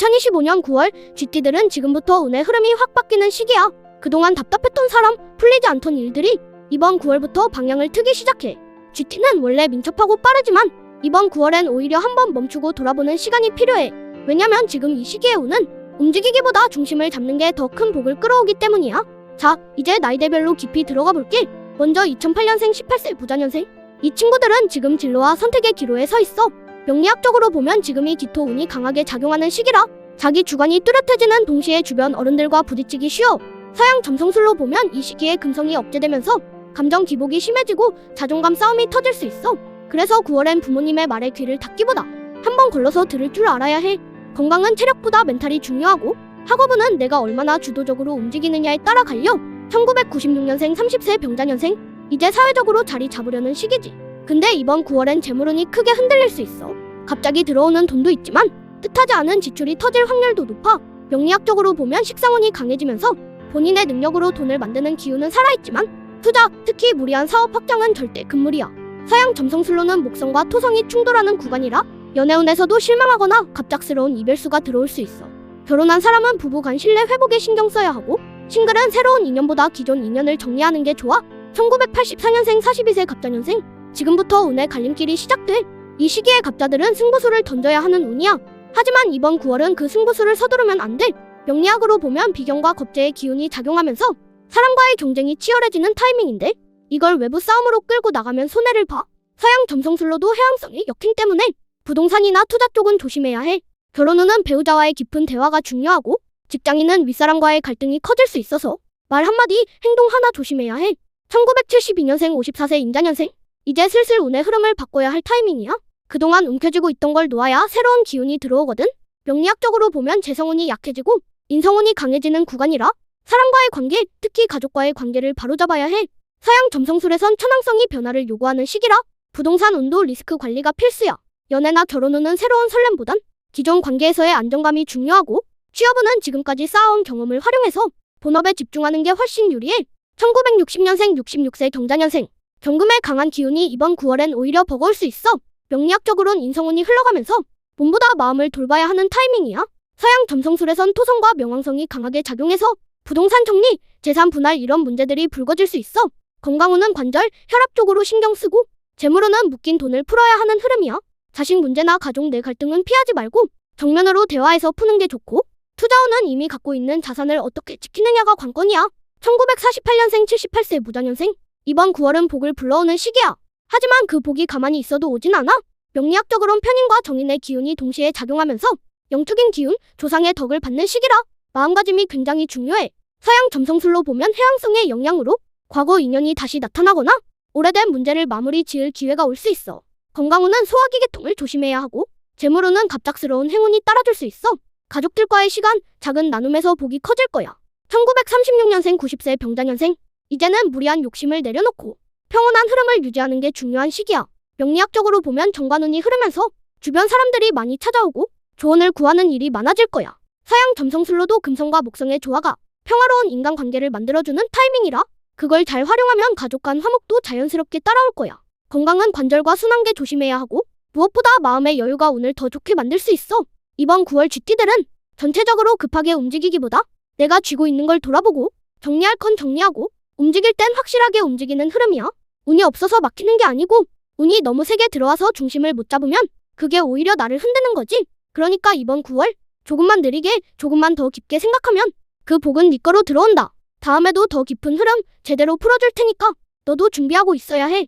2025년 9월 GT들은 지금부터 운의 흐름이 확 바뀌는 시기야. 그동안 답답했던 사람, 풀리지 않던 일들이 이번 9월부터 방향을 트기 시작해. GT는 원래 민첩하고 빠르지만 이번 9월엔 오히려 한번 멈추고 돌아보는 시간이 필요해. 왜냐면 지금 이 시기의 운은 움직이기보다 중심을 잡는 게 더 큰 복을 끌어오기 때문이야. 자, 이제 나이대별로 깊이 들어가 볼게. 먼저 2008년생 18세 부자년생. 이 친구들은 지금 진로와 선택의 기로에 서 있어. 명리학적으로 보면 지금이 기토 운이 강하게 작용하는 시기라 자기 주관이 뚜렷해지는 동시에 주변 어른들과 부딪히기 쉬워. 서양 점성술로 보면 이 시기에 금성이 억제되면서 감정 기복이 심해지고 자존감 싸움이 터질 수 있어. 그래서 9월엔 부모님의 말에 귀를 닫기보다 한 번 걸러서 들을 줄 알아야 해. 건강은 체력보다 멘탈이 중요하고 학업은 내가 얼마나 주도적으로 움직이느냐에 따라 갈려. 1996년생 30세 병자년생. 이제 사회적으로 자리 잡으려는 시기지. 근데 이번 9월엔 재물운이 크게 흔들릴 수 있어. 갑자기 들어오는 돈도 있지만 뜻하지 않은 지출이 터질 확률도 높아. 명리학적으로 보면 식상운이 강해지면서 본인의 능력으로 돈을 만드는 기운은 살아있지만 투자, 특히 무리한 사업 확장은 절대 금물이야. 서양 점성술로는 목성과 토성이 충돌하는 구간이라 연애운에서도 실망하거나 갑작스러운 이별수가 들어올 수 있어. 결혼한 사람은 부부간 신뢰 회복에 신경 써야 하고 싱글은 새로운 인연보다 기존 인연을 정리하는 게 좋아. 1984년생 42세 갑자년생 지금부터 운의 갈림길이 시작돼. 이 시기에 갑자들은 승부수를 던져야 하는 운이야. 하지만 이번 9월은 그 승부수를 서두르면 안 돼. 명리학으로 보면 비경과 겁재의 기운이 작용하면서 사람과의 경쟁이 치열해지는 타이밍인데 이걸 외부 싸움으로 끌고 나가면 손해를 봐. 서양 점성술로도 해양성이 역행 때문에 부동산이나 투자 쪽은 조심해야 해. 결혼 후는 배우자와의 깊은 대화가 중요하고 직장인은 윗사람과의 갈등이 커질 수 있어서 말 한마디, 행동 하나 조심해야 해. 1972년생 54세 인자년생. 이제 슬슬 운의 흐름을 바꿔야 할 타이밍이야. 그동안 움켜쥐고 있던 걸 놓아야 새로운 기운이 들어오거든. 명리학적으로 보면 재성운이 약해지고 인성운이 강해지는 구간이라 사람과의 관계, 특히 가족과의 관계를 바로잡아야 해. 서양 점성술에선 천왕성이 변화를 요구하는 시기라 부동산 운도 리스크 관리가 필수야. 연애나 결혼 후는 새로운 설렘보단 기존 관계에서의 안정감이 중요하고 취업운은 지금까지 쌓아온 경험을 활용해서 본업에 집중하는 게 훨씬 유리해. 1960년생 66세 경자년생. 경금의 강한 기운이 이번 9월엔 오히려 버거울 수 있어. 명리학적으로는 인성운이 흘러가면서 몸보다 마음을 돌봐야 하는 타이밍이야. 서양 점성술에선 토성과 명왕성이 강하게 작용해서 부동산 정리, 재산 분할 이런 문제들이 불거질 수 있어. 건강운은 관절, 혈압 쪽으로 신경 쓰고 재물운은 묶인 돈을 풀어야 하는 흐름이야. 자식 문제나 가족 내 갈등은 피하지 말고 정면으로 대화해서 푸는 게 좋고 투자운은 이미 갖고 있는 자산을 어떻게 지키느냐가 관건이야. 1948년생 78세 무자년생. 이번 9월은 복을 불러오는 시기야. 하지만 그 복이 가만히 있어도 오진 않아. 명리학적으로는 편인과 정인의 기운이 동시에 작용하면서 영축인 기운, 조상의 덕을 받는 시기라. 마음가짐이 굉장히 중요해. 서양 점성술로 보면 해양성의 영향으로 과거 인연이 다시 나타나거나 오래된 문제를 마무리 지을 기회가 올 수 있어. 건강운은 소화기 계통을 조심해야 하고 재물운은 갑작스러운 행운이 따라줄 수 있어. 가족들과의 시간, 작은 나눔에서 복이 커질 거야. 1936년생 90세 병자년생. 이제는 무리한 욕심을 내려놓고 평온한 흐름을 유지하는 게 중요한 시기야. 명리학적으로 보면 정관운이 흐르면서 주변 사람들이 많이 찾아오고 조언을 구하는 일이 많아질 거야. 서양 점성술로도 금성과 목성의 조화가 평화로운 인간관계를 만들어주는 타이밍이라 그걸 잘 활용하면 가족 간 화목도 자연스럽게 따라올 거야. 건강은 관절과 순환계 조심해야 하고 무엇보다 마음의 여유가 운을 더 좋게 만들 수 있어. 이번 9월 쥐띠들은 전체적으로 급하게 움직이기보다 내가 쥐고 있는 걸 돌아보고 정리할 건 정리하고 움직일 땐 확실하게 움직이는 흐름이야. 운이 없어서 막히는 게 아니고 운이 너무 세게 들어와서 중심을 못 잡으면 그게 오히려 나를 흔드는 거지. 그러니까 이번 9월 조금만 느리게 조금만 더 깊게 생각하면 그 복은 네 거로 들어온다. 다음에도 더 깊은 흐름 제대로 풀어줄 테니까 너도 준비하고 있어야 해.